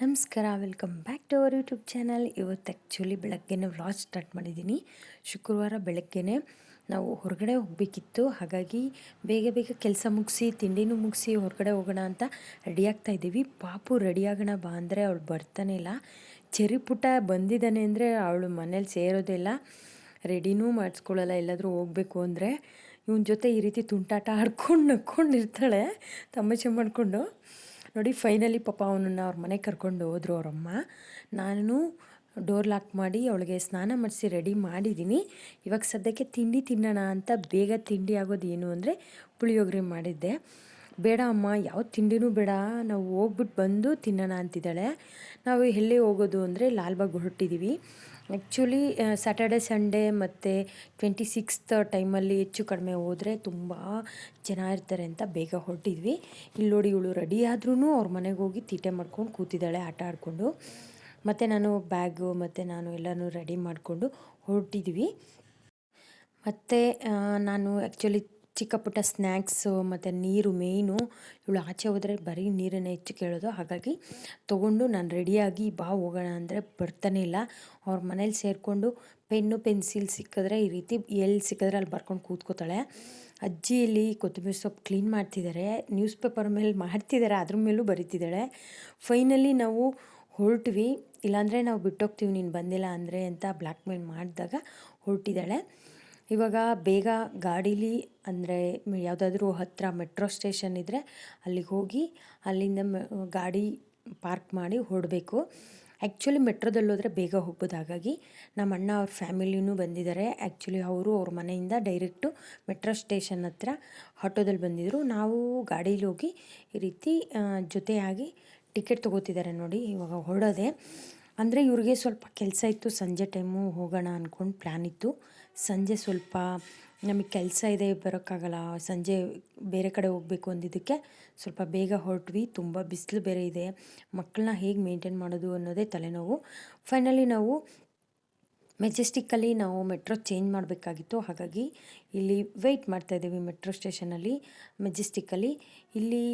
ನಮಸ್ಕಾರ welcome back to our YouTube channel ಇವತ್ತು actually ಬೆಳಗ್ಗೆನೇ ವ್ಲಾಗ್ ಸ್ಟಾರ್ಟ್ ಮಾಡಿದ್ದೀನಿ. ಶುಕ್ರವಾರ ಬೆಳಗ್ಗೆನೆ ನಾವು ಹೊರಗಡೆ ಹೋಗಬೇಕಿತ್ತು. ಹಾಗಾಗಿ ಬೇಗ ಬೇಗ ಕೆಲಸ ಮುಗಿಸಿ, ತಿಂಡಿನೂ ಮುಗಿಸಿ ಹೊರಗಡೆ ಹೋಗೋಣ ಅಂತ ರೆಡಿ ಆಗ್ತಾ ಇದ್ದೀವಿ. ಪಾಪು ರೆಡಿ ಆಗೋಣ ಬಾ ಅಂದರೆ ಅವಳು ಬರ್ತಾನೆ ಇಲ್ಲ. ಚೆರಿ ಪುಟ್ಟ ಬಂದಿದ್ದಾನೆ ಅಂದರೆ ಅವಳು ಮನೇಲಿ ಸೇರೋದಿಲ್ಲ ರೆಡಿನೂ ಮಾಡಿಸ್ಕೊಳ್ಳಲ್ಲ, ಎಲ್ಲಾದರೂ ಹೋಗಬೇಕು ಅಂದರೆ. ಇವನ ಜೊತೆ ಈ ರೀತಿ ತುಂಟಾಟ ಆಡ್ಕೊಂಡು ನಕ್ಕೊಂಡು ಇರ್ತಾಳೆ ತಮಾಷೆ ಮಾಡಿಕೊಂಡು. ನೋಡಿ ಫೈನಲಿ ಪಾಪ ಅವನನ್ನು ಅವ್ರ ಮನೆಗೆ ಕರ್ಕೊಂಡು ಹೋದ್ರು ಅವರಮ್ಮ. ನಾನು ಡೋರ್ ಲಾಕ್ ಮಾಡಿ ಅವಳಿಗೆ ಸ್ನಾನ ಮಾಡಿಸಿ ರೆಡಿ ಮಾಡಿದ್ದೀನಿ ಇವಾಗ ಸದ್ಯಕ್ಕೆ ತಿಂಡಿ ತಿನ್ನೋಣ ಅಂತ ಬೇಗ ತಿಂಡಿ ಆಗೋದು ಏನು ಅಂದರೆ ಪುಳಿಯೋಗರೆ ಮಾಡಿದ್ದೆ. ಬೇಡ ಅಮ್ಮ, ಯಾವ ತಿಂಡಿನೂ ಬೇಡ. ನಾವು ಹೋಗ್ಬಿಟ್ಟು ಬಂದು ತಿನ್ನೋಣ ಅಂತಿದ್ದಾಳೆ. ನಾವು ಎಲ್ಲಿ ಹೋಗೋದು ಅಂದರೆ ಲಾಲ್ಬಾಗ್ ಹೊರಟಿದ್ದೀವಿ ಆ್ಯಕ್ಚುಲಿ ಸ್ಯಾಟರ್ಡೆ ಸಂಡೇ ಮತ್ತು ಟ್ವೆಂಟಿ ಸಿಕ್ಸ್ತ್ ಟೈಮಲ್ಲಿ ಹೆಚ್ಚು ಕಡಿಮೆ ಹೋದರೆ ತುಂಬ ಜನ ಇರ್ತಾರೆ ಅಂತ ಬೇಗ ಹೊರಟಿದ್ವಿ. ಇಲ್ಲಿ ನೋಡಿ ಇವಳು ರೆಡಿ ಆದ್ರೂ ಅವ್ರ ಮನೆಗೆ ಹೋಗಿ ತೀಟೆ ಮಾಡ್ಕೊಂಡು ಕೂತಿದ್ದಾಳೆ, ಆಟ ಆಡಿಕೊಂಡು. ಮತ್ತು ನಾನು ಬ್ಯಾಗು ಮತ್ತು ನಾನು ಎಲ್ಲನೂ ರೆಡಿ ಮಾಡಿಕೊಂಡು ಹೊರಟಿದ್ವಿ. ಮತ್ತು ನಾನು ಆ್ಯಕ್ಚುಲಿ ಚಿಕ್ಕ ಪುಟ್ಟ ಸ್ನ್ಯಾಕ್ಸು ಮತ್ತು ನೀರು ಮೇಯ್ನು ಇವಳು ಆಚೆ ಹೋದರೆ ಬರೀ ನೀರನ್ನು ಹೆಚ್ಚು ಕೇಳೋದು. ಹಾಗಾಗಿ ತೊಗೊಂಡು ನಾನು ರೆಡಿಯಾಗಿ ಬಾ ಹೋಗೋಣ ಅಂದರೆ ಬರ್ತಾನೆ ಇಲ್ಲ. ಅವ್ರ ಮನೇಲಿ ಸೇರಿಕೊಂಡು ಪೆನ್ನು ಪೆನ್ಸಿಲ್ ಸಿಕ್ಕಿದ್ರೆ ಈ ರೀತಿ ಎಲ್ಲಿ ಸಿಕ್ಕಿದ್ರೆ ಅಲ್ಲಿ ಬರ್ಕೊಂಡು ಕೂತ್ಕೋತಾಳೆ. ಅಜ್ಜಿಯಲ್ಲಿ ಕೊತ್ತಂಬರಿ ಸೊಪ್ಪು ಕ್ಲೀನ್ ಮಾಡ್ತಿದ್ದಾರೆ ನ್ಯೂಸ್ ಪೇಪರ್ ಮೇಲೆ ಮಾಡ್ತಿದ್ದಾರೆ ಅದ್ರ ಮೇಲೂ ಬರೀತಿದ್ದಾಳೆ ಫೈನಲಿ ನಾವು ಹೊರಟ್ವಿ. ಇಲ್ಲಾಂದರೆ ನಾವು ಬಿಟ್ಟೋಗ್ತೀವಿ, ನೀನು ಬಂದಿಲ್ಲ ಅಂದರೆ ಅಂತ ಬ್ಲ್ಯಾಕ್ ಮೇಲ್ ಮಾಡಿದಾಗ ಹೊರಟಿದ್ದಾಳೆ ಇವಾಗ ಬೇಗ ಗಾಡೀಲಿ ಅಂದರೆ ಯಾವುದಾದ್ರೂ ಹತ್ತಿರ ಮೆಟ್ರೋ ಸ್ಟೇಷನ್ ಇದ್ದರೆ ಅಲ್ಲಿಗೆ ಹೋಗಿ ಅಲ್ಲಿಂದ ಗಾಡಿ ಪಾರ್ಕ್ ಮಾಡಿ ಹೊರಡಬೇಕು ಆ್ಯಕ್ಚುಲಿ ಮೆಟ್ರೋದಲ್ಲಿ ಹೋದರೆ ಬೇಗ ಹೋಗ್ಬೋದು. ಹಾಗಾಗಿ ನಮ್ಮ ಅಣ್ಣ ಅವ್ರ ಫ್ಯಾಮಿಲಿನೂ ಬಂದಿದ್ದಾರೆ. ಆ್ಯಕ್ಚುಲಿ ಅವರು ಅವ್ರ ಮನೆಯಿಂದ ಡೈರೆಕ್ಟು ಮೆಟ್ರೋ ಸ್ಟೇಷನ್ ಹತ್ರ ಆಟೋದಲ್ಲಿ ಬಂದಿದ್ದರು ನಾವು ಗಾಡೀಲಿ ಹೋಗಿ ಈ ರೀತಿ ಜೊತೆಯಾಗಿ ಟಿಕೆಟ್ ತೊಗೋತಿದ್ದಾರೆ ನೋಡಿ ಇವಾಗ ಹೊರಡೋದೆ ಅಂದರೆ ಇವ್ರಿಗೆ ಸ್ವಲ್ಪ ಕೆಲಸ ಇತ್ತು. ಸಂಜೆ ಟೈಮು ಹೋಗೋಣ ಅಂದ್ಕೊಂಡು ಪ್ಲ್ಯಾನ್ ಇತ್ತು. ಸಂಜೆ ಸ್ವಲ್ಪ ನಮಗೆ ಕೆಲಸ ಇದೆ ಬರೋಕ್ಕಾಗಲ್ಲ, ಸಂಜೆ ಬೇರೆ ಕಡೆ ಹೋಗಬೇಕು ಅಂದಿದ್ದಕ್ಕೆ ಸ್ವಲ್ಪ ಬೇಗ ಹೊರಟ್ವಿ. ತುಂಬ ಬಿಸಿಲು ಬೇರೆ ಇದೆ. ಮಕ್ಕಳನ್ನ ಹೇಗೆ ಮೇಂಟೈನ್ ಮಾಡೋದು ಅನ್ನೋದೇ ತಲೆನೋವು. ಫೈನಲಿ ನಾವು ಮೆಜೆಸ್ಟಿಕ್ಕಲ್ಲಿ ನಾವು ಮೆಟ್ರೋ ಚೇಂಜ್ ಮಾಡಬೇಕಾಗಿತ್ತು. ಹಾಗಾಗಿ ಇಲ್ಲಿ ವೆಯ್ಟ್ ಮಾಡ್ತಾಯಿದ್ದೀವಿ ಮೆಟ್ರೋ ಸ್ಟೇಷನಲ್ಲಿ ಮೆಜೆಸ್ಟಿಕ್ಕಲ್ಲಿ ಇಲ್ಲಿ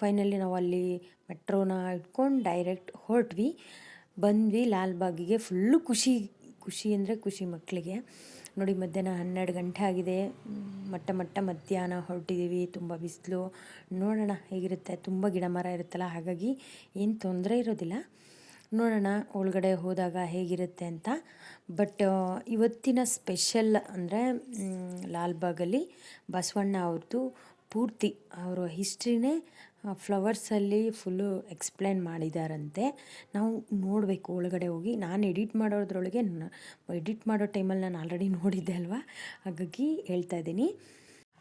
ಫೈನಲಿ ನಾವು ಅಲ್ಲಿ ಮೆಟ್ರೋನ ಇಟ್ಕೊಂಡು ಡೈರೆಕ್ಟ್ ಹೊರಟ್ವಿ. ಬಂದ್ವಿ ಲಾಲ್ಬಾಗಿಗೆ. ಫುಲ್ಲು ಖುಷಿ ಖುಷಿ ಅಂದರೆ ಖುಷಿ ಮಕ್ಕಳಿಗೆ. ನೋಡಿ ಮಧ್ಯಾಹ್ನ ಹನ್ನೆರಡು ಗಂಟೆ ಆಗಿದೆ. ಮಟ್ಟ ಮಟ್ಟ ಮಧ್ಯಾಹ್ನ ಹೊರಟಿದ್ದೀವಿ. ತುಂಬ ಬಿಸಿಲು. ನೋಡೋಣ ಹೇಗಿರುತ್ತೆ. ತುಂಬ ಗಿಡ ಮರ ಇರುತ್ತಲ್ಲ, ಹಾಗಾಗಿ ಏನು ತೊಂದರೆ ಇರೋದಿಲ್ಲ. ನೋಡೋಣ ಒಳಗಡೆ ಹೋದಾಗ ಹೇಗಿರುತ್ತೆ ಅಂತ. ಬಟ್ ಇವತ್ತಿನ ಸ್ಪೆಷಲ್ ಅಂದರೆ ಲಾಲ್ಬಾಗಲ್ಲಿ ಬಸವಣ್ಣ ಅವ್ರದ್ದು ಪೂರ್ತಿ ಅವರ ಹಿಸ್ಟ್ರಿನೇ ಫ್ಲವರ್ಸಲ್ಲಿ ಫುಲ್ಲು ಎಕ್ಸ್ಪ್ಲೇನ್ ಮಾಡಿದಾರಂತೆ. ನಾವು ನೋಡಬೇಕು, ಒಳಗಡೆ ಹೋಗಿ. ನಾನು ಎಡಿಟ್ ಮಾಡೋದ್ರೊಳಗೆ ಎಡಿಟ್ ಮಾಡೋ ಟೈಮಲ್ಲಿ ನಾನು ಆಲ್ರೆಡಿ ನೋಡಿದ್ದೆ ಅಲ್ವಾ? ಹಾಗಾಗಿ ಹೇಳ್ತಾ ಇದ್ದೀನಿ.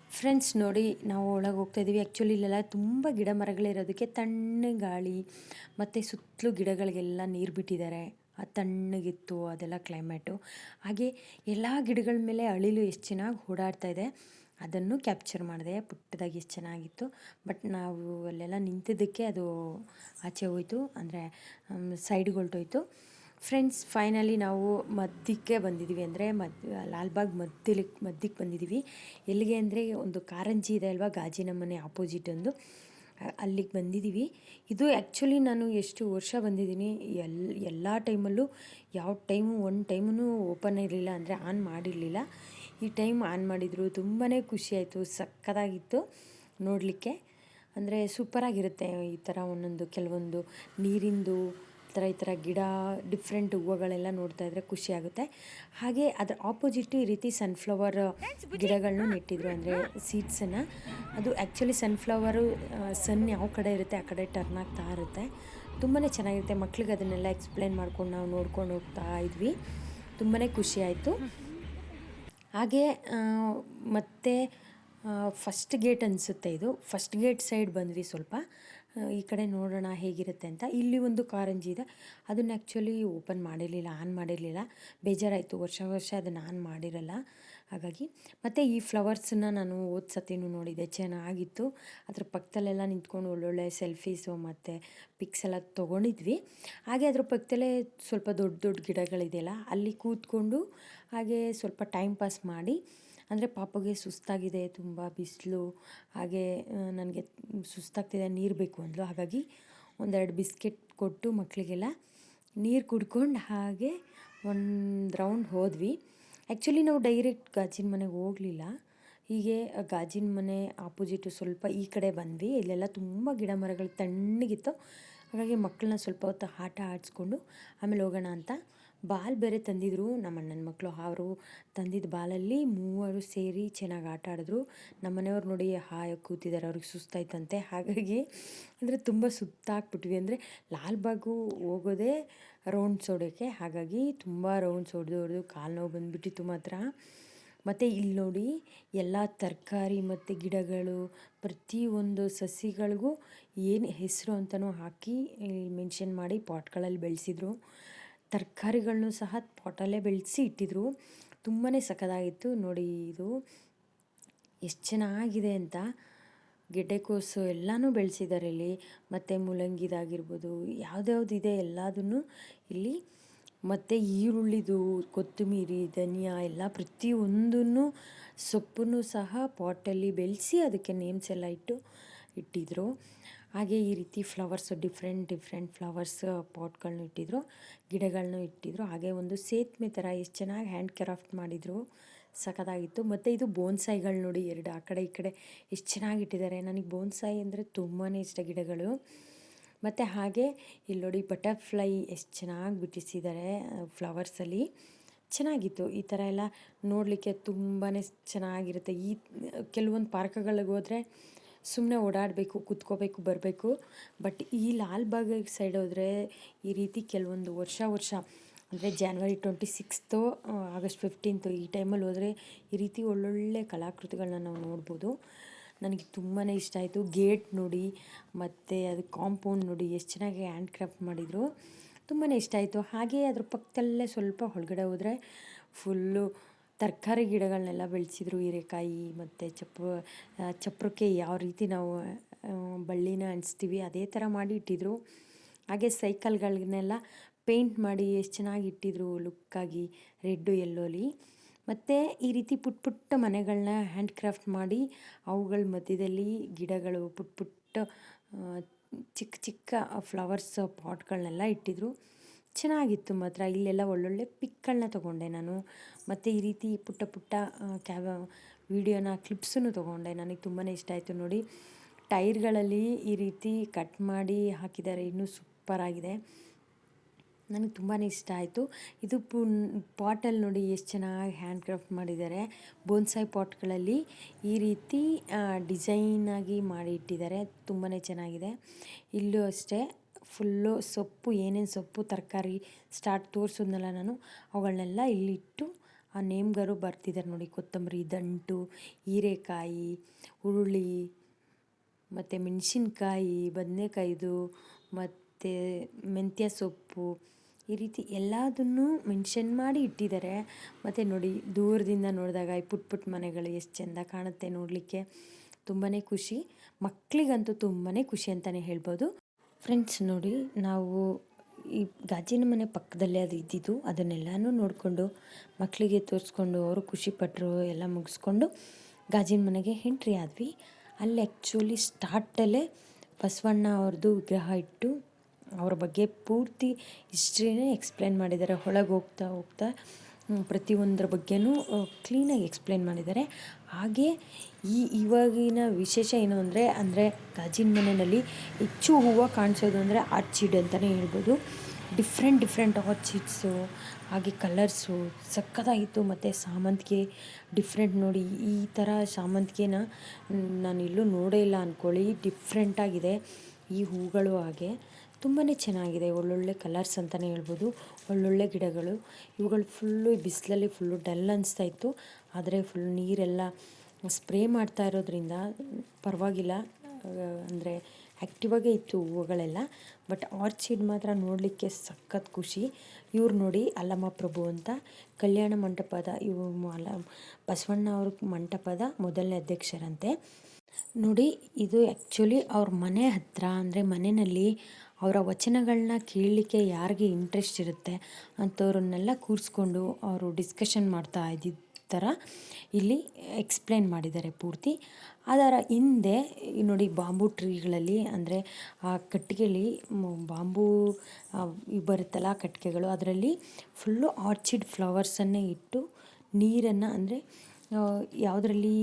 ಫ್ರೆಂಡ್ಸ್, ನೋಡಿ, ನಾವು ಒಳಗೆ ಹೋಗ್ತಾ ಇದ್ದೀವಿ. ಆ್ಯಕ್ಚುಲಿ ಇಲ್ಲೆಲ್ಲ ತುಂಬ ಗಿಡ ಮರಗಳಿರೋದಕ್ಕೆ ತಣ್ಣ ಗಾಳಿ, ಮತ್ತು ಸುತ್ತಲೂ ಗಿಡಗಳಿಗೆಲ್ಲ ನೀರು ಬಿಟ್ಟಿದ್ದಾರೆ. ಆ ತಣ್ಣಗಿತ್ತು, ಅದೆಲ್ಲ ಕ್ಲೈಮೇಟು ಹಾಗೆ ಎಲ್ಲ ಗಿಡಗಳ ಮೇಲೆ ಅಳಿಲು ಎಷ್ಟು ಚೆನ್ನಾಗಿ ಓಡಾಡ್ತಾ ಇದೆ. ಅದನ್ನು ಕ್ಯಾಪ್ಚರ್ ಮಾಡಿದೆ. ಪುಟ್ಟದಾಗಿ ಎಷ್ಟು ಚೆನ್ನಾಗಿತ್ತು. ಬಟ್ ನಾವು ಅಲ್ಲೆಲ್ಲ ನಿಂತಿದ್ದಕ್ಕೆ ಅದು ಆಚೆ ಹೋಯಿತು. ಅಂದರೆ ಸೈಡ್ಗೊಳ್ಟೋಯ್ತು ಫ್ರೆಂಡ್ಸ್ ಫೈನಲಿ ನಾವು ಮಧ್ಯಕ್ಕೆ ಬಂದಿದ್ದೀವಿ. ಅಂದರೆ, ಮದ್, ಲಾಲ್ಬಾಗ್ ಮದ್ದಿಲಿ ಮಧ್ಯಕ್ಕೆ ಬಂದಿದ್ದೀವಿ. ಎಲ್ಲಿಗೆ ಅಂದರೆ, ಒಂದು ಕಾರಂಜಿ ಇದೆ ಅಲ್ವಾ, ಗಾಜಿನ ಮನೆ ಆಪೋಸಿಟ್ ಒಂದು. ಅಲ್ಲಿಗೆ ಬಂದಿದ್ದೀವಿ. ಇದು ಆ್ಯಕ್ಚುಲಿ ನಾನು ಎಷ್ಟು ವರ್ಷ ಬಂದಿದ್ದೀನಿ. ಎಲ್, ಎಲ್ಲ ಟೈಮಲ್ಲೂ ಯಾವ ಟೈಮು ಒಂದು ಟೈಮೂ ಓಪನ್ ಇರಲಿಲ್ಲ. ಅಂದರೆ ಆನ್ ಮಾಡಿರಲಿಲ್ಲ. ಈ ಟೈಮ್ ಆನ್ ಮಾಡಿದರು ತುಂಬಾ ಖುಷಿಯಾಯಿತು ಸಕ್ಕತ್ತಾಗಿತ್ತು ನೋಡಲಿಕ್ಕೆ. ಅಂದರೆ ಸೂಪರಾಗಿರುತ್ತೆ ಈ ಥರ ಒಂದೊಂದು, ಕೆಲವೊಂದು ನೀರಿಂದು ಥರ ಈ ಥರ ಗಿಡ ಡಿಫ್ರೆಂಟ್ ಹೂವುಗಳೆಲ್ಲ ನೋಡ್ತಾ ಇದ್ರೆ ಖುಷಿ ಆಗುತ್ತೆ. ಹಾಗೆ ಅದರ ಆಪೋಸಿಟ್ ಈ ರೀತಿ ಸನ್ಫ್ಲವರ್ ಗಿಡಗಳನ್ನು ನೆಟ್ಟಿದ್ರು. ಅಂದರೆ ಸೀಡ್ಸನ್ನು ಅದು ಆ್ಯಕ್ಚುಲಿ ಸನ್ಫ್ಲವರು ಸನ್ ಯಾವ ಕಡೆ ಇರುತ್ತೆ ಆ ಕಡೆ ಟರ್ನ್ ಆಗ್ತಾ ಇರುತ್ತೆ. ತುಂಬಾ ಚೆನ್ನಾಗಿರುತ್ತೆ. ಮಕ್ಳಿಗೆ ಅದನ್ನೆಲ್ಲ ಎಕ್ಸ್ಪ್ಲೈನ್ ಮಾಡ್ಕೊಂಡು ನಾವು ನೋಡ್ಕೊಂಡು ಹೋಗ್ತಾ ಇದ್ವಿ. ತುಂಬಾ ಖುಷಿ ಆಯಿತು. ಹಾಗೆ ಮತ್ತು ಫಸ್ಟ್ ಗೇಟ್ ಅನಿಸುತ್ತೆ ಇದು. ಫಸ್ಟ್ ಗೇಟ್ ಸೈಡ್ ಬಂದ್ವಿ ಸ್ವಲ್ಪ. ಈ ಕಡೆ ನೋಡೋಣ ಹೇಗಿರುತ್ತೆ ಅಂತ. ಇಲ್ಲಿ ಒಂದು ಕಾರಂಜಿ ಇದೆ. ಅದನ್ನು ಆ್ಯಕ್ಚುಲಿ ಓಪನ್ ಮಾಡಿರಲಿಲ್ಲ ಆನ್ ಮಾಡಿರಲಿಲ್ಲ. ಬೇಜಾರಾಯಿತು. ವರ್ಷ ವರ್ಷ ಅದನ್ನು ಆನ್ ಮಾಡಿರಲ್ಲ. ಹಾಗಾಗಿ, ಮತ್ತು ಈ ಫ್ಲವರ್ಸನ್ನ ನಾನು ಓದ್ ಸತಿನೂ ನೋಡಿದೆ ಚೆನ್ನಾಗಿತ್ತು. ಅದ್ರ ಪಕ್ಕದಲ್ಲೆಲ್ಲ ನಿಂತ್ಕೊಂಡು ಒಳ್ಳೊಳ್ಳೆ ಸೆಲ್ಫೀಸು ಮತ್ತು ಪಿಕ್ಸ್ ಎಲ್ಲ ತೊಗೊಂಡಿದ್ವಿ. ಹಾಗೆ ಅದ್ರ ಪಕ್ಕದಲ್ಲೇ ಸ್ವಲ್ಪ ದೊಡ್ಡ ದೊಡ್ಡ ಗಿಡಗಳಿದೆಯಲ್ಲ, ಅಲ್ಲಿ ಕೂತ್ಕೊಂಡು ಹಾಗೆ ಸ್ವಲ್ಪ ಟೈಮ್ ಪಾಸ್ ಮಾಡಿ, ಅಂದರೆ ಪಾಪಗೆ ಸುಸ್ತಾಗಿದೆ, ತುಂಬ ಬಿಸಿಲು, ಹಾಗೆ ನನಗೆ ಸುಸ್ತಾಗ್ತಿದೆ, ನೀರು ಬೇಕು ಅಂದಳು ಹಾಗಾಗಿ ಒಂದೆರಡು ಬಿಸ್ಕೆಟ್ ಕೊಟ್ಟು ಮಕ್ಕಳಿಗೆಲ್ಲ ನೀರು ಕುಡ್ಕೊಂಡು ಹಾಗೆ ಒಂದು ರೌಂಡ್ ಹೋದ್ವಿ. ಆ್ಯಕ್ಚುಲಿ ನಾವು ಡೈರೆಕ್ಟ್ ಗಾಜಿನ ಮನೆಗೆ ಹೋಗಲಿಲ್ಲ. ಹೀಗೆ ಗಾಜಿನ ಮನೆ ಆಪೋಸಿಟು ಸ್ವಲ್ಪ ಈ ಕಡೆ ಬಂದ್ವಿ. ಇಲ್ಲೆಲ್ಲ ತುಂಬ ಗಿಡ ಮರಗಳು ತಣ್ಣಗಿತ್ತು. ಹಾಗಾಗಿ ಮಕ್ಕಳನ್ನ ಸ್ವಲ್ಪ ಹೊತ್ತು ಆಟ ಆಡಿಸ್ಕೊಂಡು ಆಮೇಲೆ ಹೋಗೋಣ ಅಂತ ಬಾಲ್ ಬೇರೆ ತಂದಿದ್ರು, ನಮ್ಮ ಅಣ್ಣನ ಮಕ್ಕಳು ಅವರು ತಂದಿದ್ದ ಬಾಲಲ್ಲಿ ಮೂವರು ಸೇರಿ ಚೆನ್ನಾಗಿ ಆಟ ಆಡಿದ್ರು. ನಮ್ಮ ಮನೆಯವ್ರು ನೋಡಿ ಹಾಯ ಕೂತಿದ್ದಾರೆ, ಅವ್ರಿಗೆ ಸುಸ್ತಾಯ್ತಂತೆ. ಹಾಗಾಗಿ ಅಂದರೆ ತುಂಬ ಸುತ್ತಾಕ್ಬಿಟ್ವಿ. ಅಂದರೆ ಲಾಲ್ಬಾಗು ಹೋಗೋದೇ ರೌಂಡ್ಸ್ ಹೊಡೋಕ್ಕೆ ಹಾಗಾಗಿ ತುಂಬ ರೌಂಡ್ಸ್ ಹೊಡೆದು ಹೊಡೆದು ಕಾಲು ನೋವು ಬಂದುಬಿಟ್ಟಿತ್ತು ಮಾತ್ರ. ಮತ್ತು ಇಲ್ಲಿ ನೋಡಿ ಎಲ್ಲ ತರಕಾರಿ ಮತ್ತು ಗಿಡಗಳು, ಪ್ರತಿಯೊಂದು ಸಸಿಗಳಿಗೂ ಏನು ಹೆಸರು ಅಂತಲೂ ಹಾಕಿ ಮೆನ್ಷನ್ ಮಾಡಿ ಪಾಟ್ಗಳಲ್ಲಿ ಬೆಳೆಸಿದ್ರು. ತರಕಾರಿಗಳ್ನೂ ಸಹ ಪಾಟಲ್ಲೇ ಬೆಳೆಸಿ ಇಟ್ಟಿದ್ರು. ತುಂಬಾ ಸಖತ್ತಾಗಿತ್ತು. ನೋಡಿ ಇದು ಎಷ್ಟು ಚೆನ್ನಾಗಿದೆ ಅಂತ. ಗೆಡ್ಡೆಕೋಸು ಎಲ್ಲನೂ ಬೆಳೆಸಿದ್ದಾರೆ ಇಲ್ಲಿ. ಮತ್ತು ಮೂಲಂಗಿದಾಗಿರ್ಬೋದು, ಯಾವ್ದ್ಯಾವ್ದಿದೆ ಎಲ್ಲದನ್ನು ಇಲ್ಲಿ. ಮತ್ತು ಈರುಳ್ಳಿದು, ಕೊತ್ತಂಬರಿ, ಧನಿಯಾ ಎಲ್ಲ ಪ್ರತಿಯೊಂದನ್ನು ಸೊಪ್ಪನ್ನು ಸಹ ಪಾಟಲ್ಲಿ ಬೆಳೆಸಿ ಅದಕ್ಕೆ ನೇಮ್ಸ್ ಎಲ್ಲ ಇಟ್ಟು ಇಟ್ಟಿದ್ರು. ಹಾಗೆ ಈ ರೀತಿ ಫ್ಲವರ್ಸ್, ಡಿಫ್ರೆಂಟ್ ಡಿಫ್ರೆಂಟ್ ಫ್ಲವರ್ಸ್ ಪಾಟ್ಗಳನ್ನೂ ಇಟ್ಟಿದ್ರು ಗಿಡಗಳನ್ನು ಇಟ್ಟಿದ್ರು. ಹಾಗೆ ಒಂದು ಸೇತುವೆ ಥರ ಎಷ್ಟು ಚೆನ್ನಾಗಿ ಹ್ಯಾಂಡ್ ಕ್ರಾಫ್ಟ್ ಮಾಡಿದರು, ಸಖತ್ತಾಗಿತ್ತು. ಮತ್ತು ಇದು ಬೋನ್ಸಾಯಿಗಳು ನೋಡಿ ಎರಡು, ಆ ಕಡೆ ಈ ಕಡೆ ಎಷ್ಟು ಚೆನ್ನಾಗಿ ಇಟ್ಟಿದ್ದಾರೆ. ನನಗೆ ಬೋನ್ಸಾಯಿ ಅಂದರೆ ತುಂಬಾ ಇಷ್ಟ ಗಿಡಗಳು. ಮತ್ತು ಹಾಗೆ ಇಲ್ಲಿ ನೋಡಿ ಬಟರ್ಫ್ಲೈ ಎಷ್ಟು ಚೆನ್ನಾಗಿ ಬಿಟ್ಟಿಸಿದ್ದಾರೆ ಫ್ಲವರ್ಸಲ್ಲಿ. ಚೆನ್ನಾಗಿತ್ತು. ಈ ಥರ ಎಲ್ಲ ನೋಡಲಿಕ್ಕೆ ತುಂಬಾ ಚೆನ್ನಾಗಿರುತ್ತೆ. ಈ ಕೆಲವೊಂದು ಪಾರ್ಕ್ಗಳಿಗೆ ಹೋದರೆ ಸುಮ್ಮನೆ ಓಡಾಡಬೇಕು, ಕುತ್ಕೋಬೇಕು, ಬರಬೇಕು. ಬಟ್ ಈ ಲಾಲ್ಬಾಗ್ ಸೈಡ್ ಹೋದರೆ ಈ ರೀತಿ ಕೆಲವೊಂದು ವರ್ಷ ವರ್ಷ, ಅಂದರೆ January twenty sixth August fifteenth ಈ ಟೈಮಲ್ಲಿ ಹೋದರೆ ಈ ರೀತಿ ಒಳ್ಳೊಳ್ಳೆ ಕಲಾಕೃತಿಗಳನ್ನ ನಾವು ನೋಡ್ಬೋದು. ನನಗೆ ತುಂಬಾ ಇಷ್ಟ ಆಯಿತು. ಗೇಟ್ ನೋಡಿ, ಮತ್ತು ಅದು ಕಾಂಪೌಂಡ್ ನೋಡಿ ಎಷ್ಟು ಚೆನ್ನಾಗಿ ಹ್ಯಾಂಡ್ ಕ್ರಾಫ್ಟ್ ಮಾಡಿದರು. ತುಂಬಾ ಇಷ್ಟ ಆಯಿತು. ಹಾಗೆ ಅದ್ರ ಪಕ್ಕದಲ್ಲೇ ಸ್ವಲ್ಪ ಒಳಗಡೆ ಹೋದರೆ ಫುಲ್ಲು ತರಕಾರಿ ಗಿಡಗಳನ್ನೆಲ್ಲ ಬೆಳೆಸಿದ್ರು, ಹೀರೆಕಾಯಿ ಮತ್ತು ಚಪ್ರ ಚಪ್ರಕ್ಕೆ ಯಾವ ರೀತಿ ನಾವು ಬಳ್ಳಿನ ಅಂಟಿಸ್ತೀವಿ, ಅದೇ ಥರ ಮಾಡಿ ಇಟ್ಟಿದ್ರು. ಹಾಗೆ ಸೈಕಲ್ಗಳನ್ನೆಲ್ಲ ಪೇಂಟ್ ಮಾಡಿ ಎಷ್ಟು ಚೆನ್ನಾಗಿ ಇಟ್ಟಿದ್ರು, ಲುಕ್ಕಾಗಿ, ರೆಡ್ಡು ಎಲ್ಲೋಲಿ ಮತ್ತು ಈ ರೀತಿ ಪುಟ್ಟ ಪುಟ್ಟ ಮನೆಗಳನ್ನ ಹ್ಯಾಂಡ್ ಕ್ರಾಫ್ಟ್ ಮಾಡಿ ಅವುಗಳ ಮಧ್ಯದಲ್ಲಿ ಗಿಡಗಳು, ಪುಟ್ಟ ಪುಟ್ಟ ಚಿಕ್ಕ ಚಿಕ್ಕ ಫ್ಲವರ್ಸ್, ಪಾಟ್ಗಳನ್ನೆಲ್ಲ ಇಟ್ಟಿದ್ರು. ಚೆನ್ನಾಗಿತ್ತು ಮಾತ್ರ, ಇಲ್ಲೆಲ್ಲ ಒಳ್ಳೊಳ್ಳೆ ಪಿಕ್ಗಳನ್ನ ತೊಗೊಂಡೆ ನಾನು. ಮತ್ತು ಈ ರೀತಿ ಪುಟ್ಟ ಪುಟ್ಟ ಕ್ಯಾವ, ವೀಡಿಯೋನ ಕ್ಲಿಪ್ಸನ್ನು ತೊಗೊಂಡೆ. ನನಗೆ ತುಂಬಾ ಇಷ್ಟ ಆಯಿತು ನೋಡಿ. ಟೈರ್ಗಳಲ್ಲಿ ಈ ರೀತಿ ಕಟ್ ಮಾಡಿ ಹಾಕಿದ್ದಾರೆ. ಇನ್ನೂ ಸೂಪರಾಗಿದೆ. ನನಗೆ ತುಂಬಾ ಇಷ್ಟ ಆಯಿತು. ಇದು ಪುನ್ ಪಾಟಲ್ಲಿ ನೋಡಿ ಎಷ್ಟು ಚೆನ್ನಾಗಿ ಹ್ಯಾಂಡ್ ಕ್ರಾಫ್ಟ್ ಮಾಡಿದ್ದಾರೆ. ಬೋನ್ಸಾಯಿ ಪಾಟ್ಗಳಲ್ಲಿ ಈ ರೀತಿ ಡಿಸೈನಾಗಿ ಮಾಡಿ ಇಟ್ಟಿದ್ದಾರೆ. ತುಂಬಾ ಚೆನ್ನಾಗಿದೆ. ಇಲ್ಲೂ ಅಷ್ಟೇ, ಫುಲ್ಲು ಸೊಪ್ಪು, ಏನೇನು ಸೊಪ್ಪು, ತರಕಾರಿ ಸ್ಟಾರ್ಟ್ ತೋರಿಸಿದ್ನಲ್ಲ ನಾನು ಅವುಗಳನ್ನೆಲ್ಲ ಇಲ್ಲಿಟ್ಟು ಆ ನೇಮ್ಗರು ಬರ್ತಿದ್ದಾರೆ ನೋಡಿ, ಕೊತ್ತಂಬರಿ, ದಂಟು, ಹೀರೆಕಾಯಿ, ಹುರುಳಿ, ಮತ್ತು ಮೆಣಸಿನ್ಕಾಯಿ, ಬದನೆಕಾಯಿದು, ಮತ್ತು ಮೆಂತ್ಯ ಸೊಪ್ಪು, ಈ ರೀತಿ ಎಲ್ಲದನ್ನು ಮೆನ್ಷನ್ ಮಾಡಿ ಇಟ್ಟಿದ್ದಾರೆ. ಮತ್ತು ನೋಡಿ, ದೂರದಿಂದ ನೋಡಿದಾಗ ಈ ಪುಟ್ ಪುಟ್ ಮನೆಗಳು ಎಷ್ಟು ಚೆಂದ ಕಾಣುತ್ತೆ ನೋಡಲಿಕ್ಕೆ. ತುಂಬಾ ಖುಷಿ. ಮಕ್ಕಳಿಗಂತೂ ತುಂಬಾ ಖುಷಿ ಅಂತಲೇ ಹೇಳ್ಬೋದು. ಫ್ರೆಂಡ್ಸ್ ನೋಡಿ, ನಾವು ಈ ಗಾಜಿನ ಮನೆ ಪಕ್ಕದಲ್ಲೇ ಅದು ಇದ್ದಿದ್ದು, ಅದನ್ನೆಲ್ಲನೂ ನೋಡಿಕೊಂಡು ಮಕ್ಕಳಿಗೆ ತೋರಿಸ್ಕೊಂಡು, ಅವರು ಖುಷಿಪಟ್ಟರು ಎಲ್ಲ ಮುಗಿಸ್ಕೊಂಡು ಗಾಜಿನ ಮನೆಗೆ ಎಂಟ್ರಿ ಆದ್ವಿ. ಅಲ್ಲಿ ಆ್ಯಕ್ಚುಲಿ ಸ್ಟಾರ್ಟಲ್ಲೇ ಬಸವಣ್ಣ ಅವ್ರದ್ದು ವಿಗ್ರಹ ಇಟ್ಟು ಅವ್ರ ಬಗ್ಗೆ ಪೂರ್ತಿ ಹಿಸ್ಟ್ರಿನೇ ಎಕ್ಸ್ಪ್ಲೇನ್ ಮಾಡಿದ್ದಾರೆ. ಒಳಗೆ ಹೋಗ್ತಾ ಹೋಗ್ತಾ ಪ್ರತಿಯೊಂದರ ಬಗ್ಗೆನೂ ಕ್ಲೀನಾಗಿ ಎಕ್ಸ್ಪ್ಲೇನ್ ಮಾಡಿದ್ದಾರೆ. ಹಾಗೆ ಈ ಇವಾಗಿನ ವಿಶೇಷ ಏನು ಅಂದರೆ ಅಂದರೆ ಗಾಜಿನ ಮನೆಯಲ್ಲಿ ಹೆಚ್ಚು ಹೂವು ಕಾಣಿಸೋದು ಅಂದರೆ ಆರ್ಚಿಡ್ ಅಂತಲೇ ಹೇಳ್ಬೋದು. ಡಿಫ್ರೆಂಟ್ ಡಿಫ್ರೆಂಟ್ ಆರ್ಚಿಡ್ಸು ಹಾಗೆ ಕಲರ್ಸು ಸಕ್ಕತ್ತಾಗಿತ್ತು ಮತ್ತು ಸಾಮಂತಿಗೆ ಡಿಫ್ರೆಂಟ್ ನೋಡಿ, ಈ ಥರ ಸಾಮಂತಿಗೆನ ನಾನು ಎಲ್ಲೂ ನೋಡೇ ಇಲ್ಲ ಅಂದ್ಕೊಳ್ಳಿ ಡಿಫ್ರೆಂಟಾಗಿದೆ ಈ ಹೂಗಳು ಹಾಗೆ. ತುಂಬಾ ಚೆನ್ನಾಗಿದೆ, ಒಳ್ಳೊಳ್ಳೆ ಕಲರ್ಸ್ ಅಂತಲೇ ಹೇಳ್ಬೋದು, ಒಳ್ಳೊಳ್ಳೆ ಗಿಡಗಳು. ಇವುಗಳು ಫುಲ್ಲು ಬಿಸಿಲಲ್ಲಿ ಫುಲ್ಲು ಡಲ್ ಅನಿಸ್ತಾ ಇತ್ತು. ಆದರೆ ಫುಲ್ ನೀರೆಲ್ಲ ಸ್ಪ್ರೇ ಮಾಡ್ತಾ ಇರೋದ್ರಿಂದ ಪರವಾಗಿಲ್ಲ. ಅಂದರೆ ಆ್ಯಕ್ಟಿವಾಗೇ ಇತ್ತು ಹೂವುಗಳೆಲ್ಲ. ಬಟ್ ಆರ್ಚಿಡ್ ಮಾತ್ರ ನೋಡಲಿಕ್ಕೆ ಸಖತ್ ಖುಷಿ. ಇವ್ರು ನೋಡಿ ಅಲ್ಲಮ್ಮ ಪ್ರಭು ಅಂತ ಕಲ್ಯಾಣ ಮಂಟಪದ ಇವು ಅಲ್ಲ, ಬಸವಣ್ಣ ಅವ್ರ ಮಂಟಪದ ಮೊದಲನೇ ಅಧ್ಯಕ್ಷರಂತೆ. ನೋಡಿ, ಇದು ಆ್ಯಕ್ಚುಲಿ ಅವ್ರ ಮನೆ ಹತ್ತಿರ ಅಂದರೆ ಮನೆಯಲ್ಲಿ ಅವರ ವಚನಗಳನ್ನ ಕೇಳಲಿಕ್ಕೆ ಯಾರಿಗೆ ಇಂಟ್ರೆಸ್ಟ್ ಇರುತ್ತೆ ಅಂಥವ್ರನ್ನೆಲ್ಲ ಕೂರಿಸ್ಕೊಂಡು ಅವರು ಡಿಸ್ಕಷನ್ ಮಾಡ್ತಾ ಇದ್ದಿದ್ದು ಥರ ಇಲ್ಲಿ ಎಕ್ಸ್ಪ್ಲೇನ್ ಮಾಡಿದ್ದಾರೆ ಪೂರ್ತಿ. ಅದರ ಹಿಂದೆ ನೋಡಿ ಬಾಂಬು ಟ್ರೀಗಳಲ್ಲಿ ಅಂದರೆ ಆ ಕಟ್ಟಿಗೆಲಿ ಬಾಂಬೂ ಬರುತ್ತಲ್ಲ ಕಟ್ಟಿಗೆಗಳು, ಅದರಲ್ಲಿ ಫುಲ್ಲು ಆರ್ಚಿಡ್ ಫ್ಲವರ್ಸನ್ನೇ ಇಟ್ಟು ನೀರನ್ನು ಅಂದರೆ ಯಾವುದರಲ್ಲಿ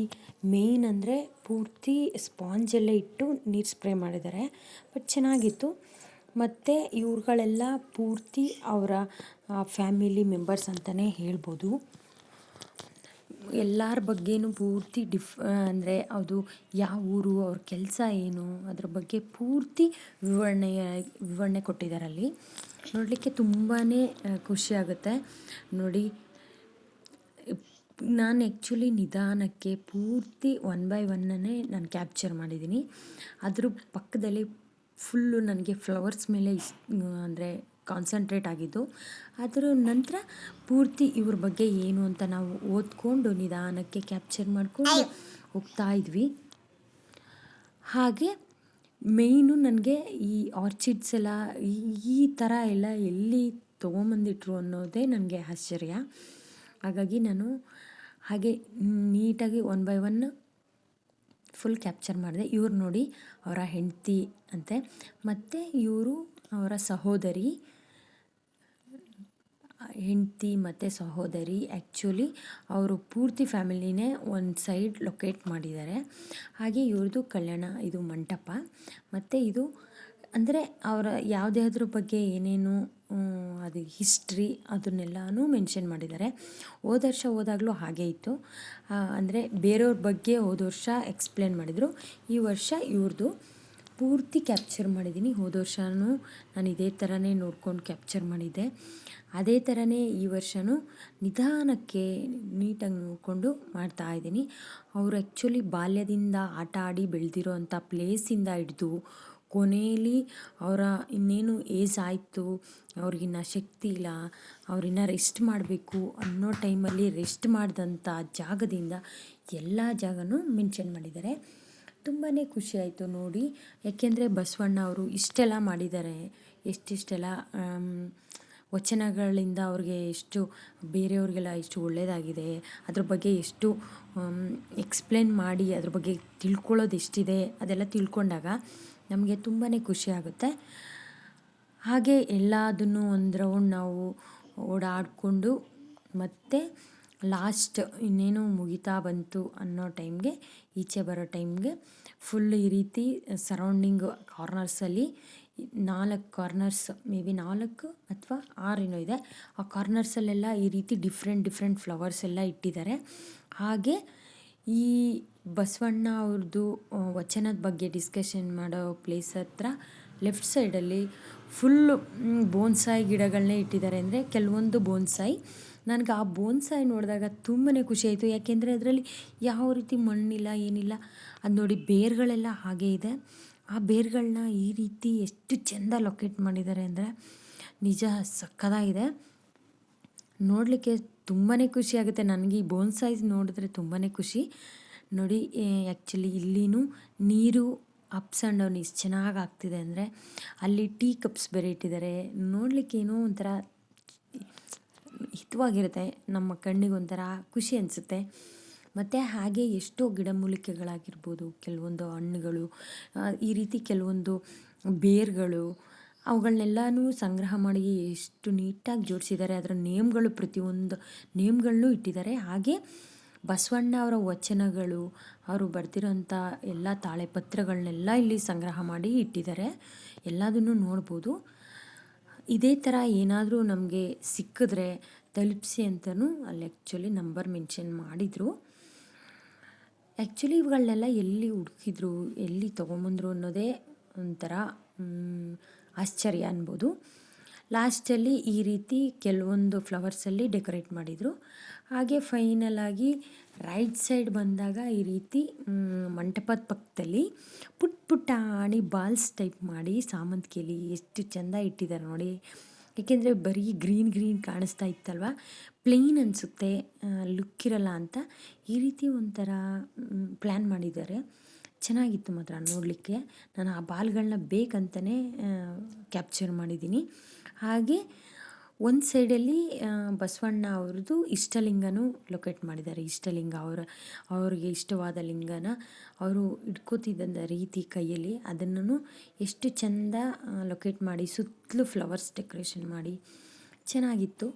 ಮೇಯ್ನ್ ಅಂದರೆ ಪೂರ್ತಿ ಸ್ಪಾಂಜಲ್ಲೇ ಇಟ್ಟು ನೀರು ಸ್ಪ್ರೇ ಮಾಡಿದ್ದಾರೆ. ಬಟ್ ಚೆನ್ನಾಗಿತ್ತು. ಮತ್ತು ಇವ್ರುಗಳೆಲ್ಲ ಪೂರ್ತಿ ಅವರ ಫ್ಯಾಮಿಲಿ ಮೆಂಬರ್ಸ್ ಅಂತಲೇ ಹೇಳ್ಬೋದು. ಎಲ್ಲರ ಬಗ್ಗೆನೂ ಪೂರ್ತಿ ಡಿಫ್ ಅಂದರೆ ಅದು ಯಾವ ಊರು, ಅವ್ರ ಕೆಲಸ ಏನು, ಅದ್ರ ಬಗ್ಗೆ ಪೂರ್ತಿ ವಿವರಣೆಯ ವಿವರಣೆ ಕೊಟ್ಟಿದ್ದಾರೆ ಅಲ್ಲಿ ನೋಡಲಿಕ್ಕೆ ತುಂಬಾ ಖುಷಿ ಆಗುತ್ತೆ. ನೋಡಿ ನಾನು ಆ್ಯಕ್ಚುಲಿ ನಿಧಾನಕ್ಕೆ ಪೂರ್ತಿ ಒನ್ ಬೈ ಒನ್ನೇ ನಾನು ಕ್ಯಾಪ್ಚರ್ ಮಾಡಿದ್ದೀನಿ. ಅದ್ರ ಪಕ್ಕದಲ್ಲಿ ಫುಲ್ಲು ನನಗೆ ಫ್ಲವರ್ಸ್ ಮೇಲೆ ಇಸ್ ಅಂದರೆ ಕಾನ್ಸಂಟ್ರೇಟ್ ಆಗಿದ್ದು. ಅದರ ನಂತರ ಪೂರ್ತಿ ಇವ್ರ ಬಗ್ಗೆ ಏನು ಅಂತ ನಾವು ಓದ್ಕೊಂಡು ನಿಧಾನಕ್ಕೆ ಕ್ಯಾಪ್ಚರ್ ಮಾಡಿಕೊಂಡು ಹೋಗ್ತಾ ಇದ್ವಿ. ಹಾಗೆ ಮೇಯ್ನು ನನಗೆ ಈ ಆರ್ಚಿಡ್ಸ್ ಎಲ್ಲ ಈ ಥರ ಎಲ್ಲ ಎಲ್ಲಿ ತೊಗೊಂಬಂದಿಟ್ರು ಅನ್ನೋದೇ ನನಗೆ ಆಶ್ಚರ್ಯ. ಹಾಗಾಗಿ ನಾನು ಹಾಗೆ ನೀಟಾಗಿ one by one full capture ಮಾಡಿದೆ. ಇವ್ರು ನೋಡಿ ಅವರ ಹೆಂಡತಿ ಅಂತೆ. ಮತ್ತು ಇವರು ಅವರ ಸಹೋದರಿ, ಹೆಂಡತಿ ಮತ್ತು ಸಹೋದರಿ ಆ್ಯಕ್ಚುಲಿ ಅವರು ಪೂರ್ತಿ ಫ್ಯಾಮಿಲಿನೇ ಒಂದು ಸೈಡ್ ಲೊಕೇಟ್ ಮಾಡಿದ್ದಾರೆ. ಹಾಗೆ ಇವ್ರದ್ದು ಕಲ್ಯಾಣ ಇದು ಮಂಟಪ. ಮತ್ತು ಇದು ಅಂದರೆ ಅವರ ಯಾವುದ್ಯಾವ್ದ್ರ ಬಗ್ಗೆ ಏನೇನು ಅದು ಹಿಸ್ಟ್ರಿ ಅದನ್ನೆಲ್ಲನೂ ಮೆನ್ಷನ್ ಮಾಡಿದ್ದಾರೆ. ಹೋದ ವರ್ಷ ಹೋದಾಗಲೂ ಹಾಗೇ ಇತ್ತು. ಅಂದರೆ ಬೇರೆಯವ್ರ ಬಗ್ಗೆ ಹೋದ ವರ್ಷ ಎಕ್ಸ್ಪ್ಲೇನ್ ಮಾಡಿದರು. ಈ ವರ್ಷ ಇವ್ರದ್ದು ಪೂರ್ತಿ ಕ್ಯಾಪ್ಚರ್ ಮಾಡಿದ್ದೀನಿ. ಹೋದ ವರ್ಷವೂ ನಾನು ಇದೇ ಥರನೇ ನೋಡ್ಕೊಂಡು ಕ್ಯಾಪ್ಚರ್ ಮಾಡಿದ್ದೆ. ಅದೇ ಥರನೇ ಈ ವರ್ಷವೂ ನಿಧಾನಕ್ಕೆ ನೀಟಾಗಿ ನೋಡಿಕೊಂಡು ಮಾಡ್ತಾ ಇದ್ದೀನಿ. ಅವರು ಆ್ಯಕ್ಚುಲಿ ಬಾಲ್ಯದಿಂದ ಆಟ ಆಡಿ ಬೆಳೆದಿರೋ ಅಂಥ ಪ್ಲೇಸಿಂದ ಹಿಡ್ದು ಕೊನೆಯಲ್ಲಿ ಅವರ ಇನ್ನೇನು ಏಜ್ ಆಯಿತು, ಅವ್ರಿಗಿನ್ನ ಶಕ್ತಿ ಇಲ್ಲ, ಅವ್ರಿನ್ನ ರೆಸ್ಟ್ ಮಾಡಬೇಕು ಅನ್ನೋ ಟೈಮಲ್ಲಿ ರೆಸ್ಟ್ ಮಾಡಿದಂಥ ಜಾಗದಿಂದ ಎಲ್ಲ ಜಾಗನೂ ಮೆನ್ಷನ್ ಮಾಡಿದ್ದಾರೆ. ತುಂಬಾ ಖುಷಿ ಆಯಿತು ನೋಡಿ. ಯಾಕೆಂದರೆ ಬಸವಣ್ಣ ಅವರು ಇಷ್ಟೆಲ್ಲ ಮಾಡಿದ್ದಾರೆ. ಎಷ್ಟಿಷ್ಟೆಲ್ಲ ವಚನಗಳಿಂದ ಅವ್ರಿಗೆ ಎಷ್ಟು, ಬೇರೆಯವ್ರಿಗೆಲ್ಲ ಎಷ್ಟು ಒಳ್ಳೆಯದಾಗಿದೆ ಅದ್ರ ಬಗ್ಗೆ ಎಷ್ಟು ಎಕ್ಸ್ಪ್ಲೇನ್ ಮಾಡಿ, ಅದ್ರ ಬಗ್ಗೆ ತಿಳ್ಕೊಳ್ಳೋದು ಎಷ್ಟಿದೆ ಅದೆಲ್ಲ ತಿಳ್ಕೊಂಡಾಗ ನಮಗೆ ತುಂಬಾ ಖುಷಿ ಆಗುತ್ತೆ. ಹಾಗೆ ಎಲ್ಲದನ್ನು ಒಂದು ರೌಂಡ್ ನಾವು ಓಡಾಡಿಕೊಂಡು ಮತ್ತೆ ಲಾಸ್ಟ್ ಇನ್ನೇನು ಮುಗಿತಾ ಬಂತು ಅನ್ನೋ ಟೈಮ್ಗೆ ಈಚೆ ಬರೋ ಟೈಮ್ಗೆ ಫುಲ್ ಈ ರೀತಿ ಸರೌಂಡಿಂಗ್ ಕಾರ್ನರ್ಸಲ್ಲಿ ನಾಲ್ಕು ಕಾರ್ನರ್ಸ್ ಮೇ ಬಿ ನಾಲ್ಕು ಅಥವಾ ಆರೇನೋ ಇದೆ. ಆ ಕಾರ್ನರ್ಸಲ್ಲೆಲ್ಲ ಈ ರೀತಿ ಡಿಫ್ರೆಂಟ್ ಡಿಫ್ರೆಂಟ್ ಫ್ಲವರ್ಸ್ ಎಲ್ಲ ಇಟ್ಟಿದ್ದಾರೆ. ಹಾಗೆ ಈ ಬಸವಣ್ಣ ಅವ್ರದ್ದು ವಚನದ ಬಗ್ಗೆ ಡಿಸ್ಕಷನ್ ಮಾಡೋ ಪ್ಲೇಸ್ ಹತ್ರ ಲೆಫ್ಟ್ ಸೈಡಲ್ಲಿ ಫುಲ್ಲು ಬೋನ್ಸಾಯಿ ಗಿಡಗಳನ್ನೇ ಇಟ್ಟಿದ್ದಾರೆ. ಅಂದರೆ ಕೆಲವೊಂದು ಬೋನ್ಸಾಯಿ ನನಗೆ ಆ ಬೋನ್ಸಾಯಿ ನೋಡಿದಾಗ ತುಂಬಾ ಖುಷಿ ಆಯಿತು. ಯಾಕೆಂದರೆ ಅದರಲ್ಲಿ ಯಾವ ರೀತಿ ಮಣ್ಣಿಲ್ಲ, ಏನಿಲ್ಲ, ಅದು ನೋಡಿ ಬೇರುಗಳೆಲ್ಲ ಹಾಗೆ ಇದೆ. ಆ ಬೇರುಗಳನ್ನ ಈ ರೀತಿ ಎಷ್ಟು ಚೆಂದ ಲೊಕೇಟ್ ಮಾಡಿದ್ದಾರೆ ಅಂದರೆ ನಿಜ ಸಕ್ಕದಾಗಿದೆ. ನೋಡಲಿಕ್ಕೆ ತುಂಬಾ ಖುಷಿ ಆಗುತ್ತೆ. ನನಗೆ ಈ ಬೋನ್ ಸೈಜ್ ನೋಡಿದ್ರೆ ತುಂಬಾ ಖುಷಿ. ನೋಡಿ ಆ್ಯಕ್ಚುಲಿ ಇಲ್ಲಿನೂ ನೀರು ಅಪ್ಸ್ ಆ್ಯಂಡ್ ಡೌನ್ ಇಷ್ಟು ಚೆನ್ನಾಗಿ ಆಗ್ತಿದೆ ಅಂದರೆ ಅಲ್ಲಿ ಟೀ ಕಪ್ಸ್ ಬೇರೆ ಇಟ್ಟಿದ್ದಾರೆ. ನೋಡಲಿಕ್ಕೆ ಏನೋ ಒಂಥರ ಹಿತವಾಗಿರುತ್ತೆ, ನಮ್ಮ ಕಣ್ಣಿಗೆ ಒಂಥರ ಖುಷಿ ಅನಿಸುತ್ತೆ. ಮತ್ತು ಹಾಗೆ ಎಷ್ಟೋ ಗಿಡಮೂಲಿಕೆಗಳಾಗಿರ್ಬೋದು ಕೆಲವೊಂದು ಹಣ್ಣುಗಳು ಈ ರೀತಿ ಕೆಲವೊಂದು ಬೇರುಗಳು ಅವುಗಳನ್ನೆಲ್ಲನೂ ಸಂಗ್ರಹ ಮಾಡಿ ಎಷ್ಟು ನೀಟಾಗಿ ಜೋಡಿಸಿದ್ದಾರೆ. ಅದರ ನೇಮ್ಗಳು ಪ್ರತಿಯೊಂದು ನೇಮ್ಗಳನ್ನೂ ಇಟ್ಟಿದ್ದಾರೆ. ಹಾಗೆ ಬಸವಣ್ಣ ಅವರ ವಚನಗಳು, ಅವರು ಬರ್ತಿರೋಂಥ ಎಲ್ಲ ತಾಳೆಪತ್ರಗಳನ್ನೆಲ್ಲ ಇಲ್ಲಿ ಸಂಗ್ರಹ ಮಾಡಿ ಇಟ್ಟಿದ್ದಾರೆ. ಎಲ್ಲದನ್ನು ನೋಡ್ಬೋದು. ಇದೇ ಥರ ಏನಾದರೂ ನಮಗೆ ಸಿಕ್ಕಿದ್ರೆ ತಲುಪಿಸಿ ಅಂತಲೂ ಅಲ್ಲಿ ಆ್ಯಕ್ಚುಲಿ ನಂಬರ್ ಮೆನ್ಷನ್ ಮಾಡಿದರು. ಆ್ಯಕ್ಚುಲಿ ಇವುಗಳನ್ನೆಲ್ಲ ಎಲ್ಲಿ ಹುಡುಕಿದ್ರು, ಎಲ್ಲಿ ತೊಗೊಂಬಂದ್ರು ಅನ್ನೋದೇ ಒಂಥರ ಆಶ್ಚರ್ಯ ಅನ್ಬೋದು. ಲಾಸ್ಟಲ್ಲಿ ಈ ರೀತಿ ಕೆಲವೊಂದು ಫ್ಲವರ್ಸಲ್ಲಿ ಡೆಕೋರೇಟ್ ಮಾಡಿದರು. ಹಾಗೆ ಫೈನಲ್ ಆಗಿ ರೈಟ್ ಸೈಡ್ ಬಂದಾಗ ಈ ರೀತಿ ಮಂಟಪದ ಪಕ್ಕದಲ್ಲಿ ಪುಟ್ ಪುಟ್ಟಾಣಿ ಬಾಲ್ಸ್ ಟೈಪ್ ಮಾಡಿ ಸಾಮಂತಿಗೆಲಿ ಎಷ್ಟು ಚೆಂದ ಇಟ್ಟಿದ್ದಾರೆ ನೋಡಿ. ಏಕೆಂದರೆ ಬರೀ ಗ್ರೀನ್ ಗ್ರೀನ್ ಕಾಣಿಸ್ತಾ ಇತ್ತಲ್ವ? ಪ್ಲೇನ್ ಅನಿಸುತ್ತೆ ಲುಕ್ ಇರಲ್ಲ ಅಂತ ಈ ರೀತಿ ಒಂಥರ ಪ್ಲ್ಯಾನ್ ಮಾಡಿದ್ದಾರೆ. ಚೆನ್ನಾಗಿತ್ತು ಮಾತ್ರ ನೋಡಲಿಕ್ಕೆ. ನಾನು ಆ ಬಾಲ್ಗಳನ್ನ ಬೇಕಂತಲೇ ಕ್ಯಾಪ್ಚರ್ ಮಾಡಿದ್ದೀನಿ. ಹಾಗೆ ಒಂದು ಸೈಡಲ್ಲಿ ಬಸವಣ್ಣ ಅವ್ರದ್ದು ಇಷ್ಟಲಿಂಗನೂ ಲೊಕೇಟ್ ಮಾಡಿದ್ದಾರೆ. ಇಷ್ಟಲಿಂಗ ಅವರ, ಅವ್ರಿಗೆ ಇಷ್ಟವಾದ ಲಿಂಗನ ಅವರು ಇಟ್ಕೋತಿದ್ದಂಥ ರೀತಿ ಕೈಯಲ್ಲಿ ಅದನ್ನು ಎಷ್ಟು ಚೆಂದ ಲೊಕೇಟ್ ಮಾಡಿ, ಸುತ್ತಲೂ ಫ್ಲವರ್ಸ್ ಡೆಕೋರೇಷನ್ ಮಾಡಿ ಚೆನ್ನಾಗಿತ್ತು.